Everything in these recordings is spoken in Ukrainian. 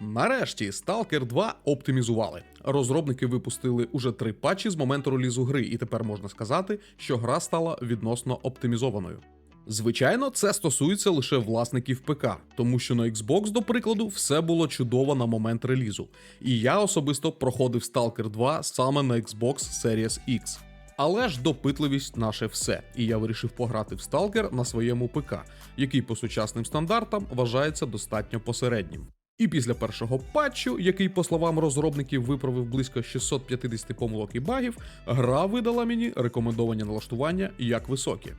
Нарешті Stalker 2 оптимізували. Розробники випустили уже три патчі з моменту релізу гри, і тепер можна сказати, що гра стала відносно оптимізованою. Звичайно, це стосується лише власників ПК, тому що на Xbox, до прикладу, все було чудово на момент релізу. І я особисто проходив Stalker 2 саме на Xbox Series X. Але ж допитливість наше все, і я вирішив пограти в Stalker на своєму ПК, який по сучасним стандартам вважається достатньо посереднім. І після першого патчу, який, по словам розробників, виправив близько 650 помилок і багів, гра видала мені рекомендовані налаштування як високі.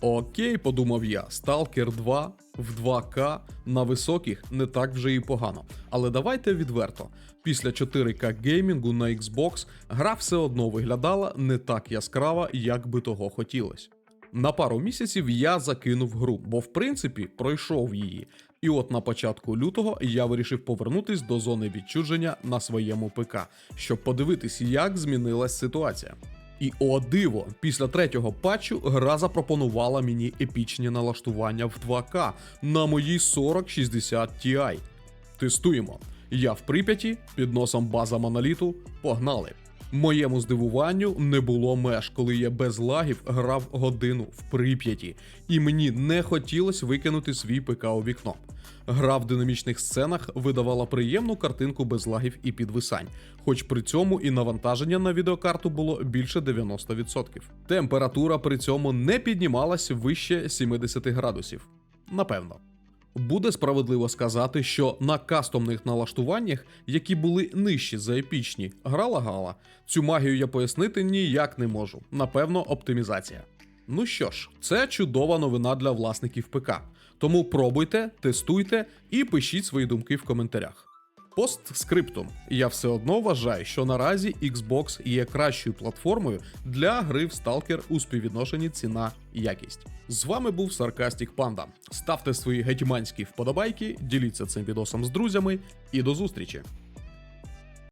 Окей, подумав я, Stalker 2 в 2К на високих не так вже і погано. Але давайте відверто. Після 4К геймінгу на Xbox гра все одно виглядала не так яскраво, як би того хотілося. На пару місяців я закинув гру, бо в принципі пройшов її. І от на початку лютого я вирішив повернутись до зони відчуження на своєму ПК, щоб подивитись, як змінилась ситуація. І о диво, після третього патчу гра запропонувала мені епічні налаштування в 2К на моїй 4060 Ti. Тестуємо. Я в Прип'яті, під носом база моноліту, погнали. Моєму здивуванню не було меж, коли я без лагів грав годину в Прип'яті, і мені не хотілося викинути свій ПК у вікно. Гра в динамічних сценах видавала приємну картинку без лагів і підвисань, хоч при цьому і навантаження на відеокарту було більше 90%. Температура при цьому не піднімалась вище 70 градусів. Напевно. Буде справедливо сказати, що на кастомних налаштуваннях, які були нижчі за епічні, грала гала. Цю магію я пояснити ніяк не можу. Напевно, оптимізація. Ну що ж, це чудова новина для власників ПК. Тому пробуйте, тестуйте і пишіть свої думки в коментарях. Постскриптум. Я все одно вважаю, що наразі Xbox є кращою платформою для гри в Stalker у співвідношенні ціна якість. З вами був Саркастік Панда. Ставте свої гетьманські вподобайки, діліться цим відосом з друзями і до зустрічі!